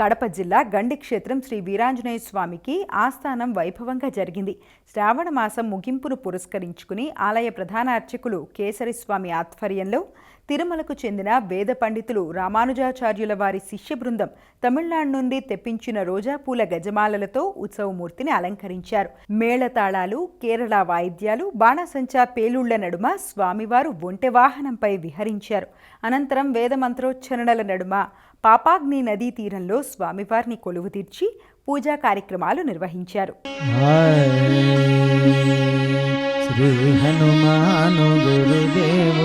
కడప జిల్లా గండి క్షేత్రం శ్రీ వీరాంజనేయ స్వామికి ఆస్థానం వైభవంగా జరిగింది. శ్రావణ మాసం ముగింపును పురస్కరించుకుని ఆలయ ప్రధాన అర్చకులు కేసరి స్వామి ఆధ్వర్యంలో తిరుమలకు చెందిన వేద పండితులు రామానుజాచార్యుల వారి శిష్య బృందం తమిళనాడు నుండి తెప్పించిన రోజా పూల గజమాలలతో ఉత్సవమూర్తిని అలంకరించారు. మేళతాళాలు కేరళ వాయిద్యాలు బాణసంచా పేలుళ్ళ నడుమ స్వామివారు ఒంటె వాహనంపై విహరించారు. అనంతరం వేద మంత్రోచ్చరణల నడుమ పాపాగ్ని నదీ తీరంలో స్వామివారిని కొలువు తీర్చి పూజా కార్యక్రమాలు నిర్వహించారు. శ్రీ హనుమాను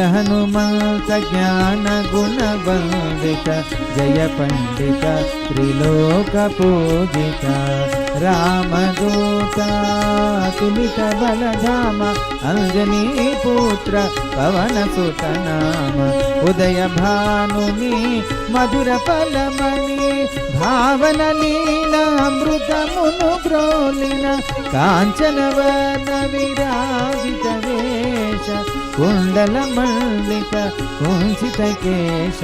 हनुमान ज्ञान गुण बंदित जय पंडित्रिलोक पूजित। राम गोता बलधाम, अंजनी पुत्र, पवन पुतनाम रामदूता अमृत मुनु ब्रोलिना कांचन वन विराजित वेश। కుండల మల్లిక కుంచిత కేశ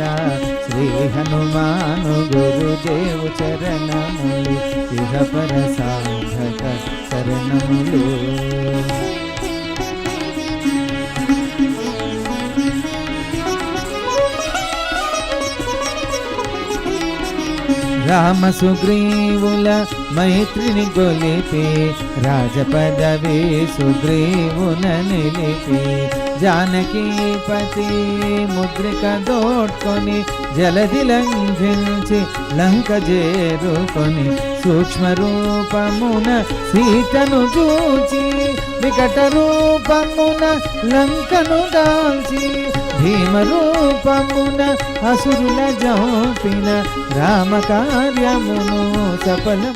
శ్రీ హనుమాను గురుదేవు చరణములు ఇహపర సాధక శరణములు రామ సుగ్రీవుల మైత్రిని గొలిపి రాజపదవి సుగ్రీవున నిలిపి జానకీపతి ముద్రిక దోడ్కొని జలది లంఘించి లంక చేరుకొని సూక్ష్మ రూపమున సీతను చూచి వికట రూపమున లంకను దాల్చి భీమ రూపమున అసురుల జోపిన రామ కార్యమును సఫలం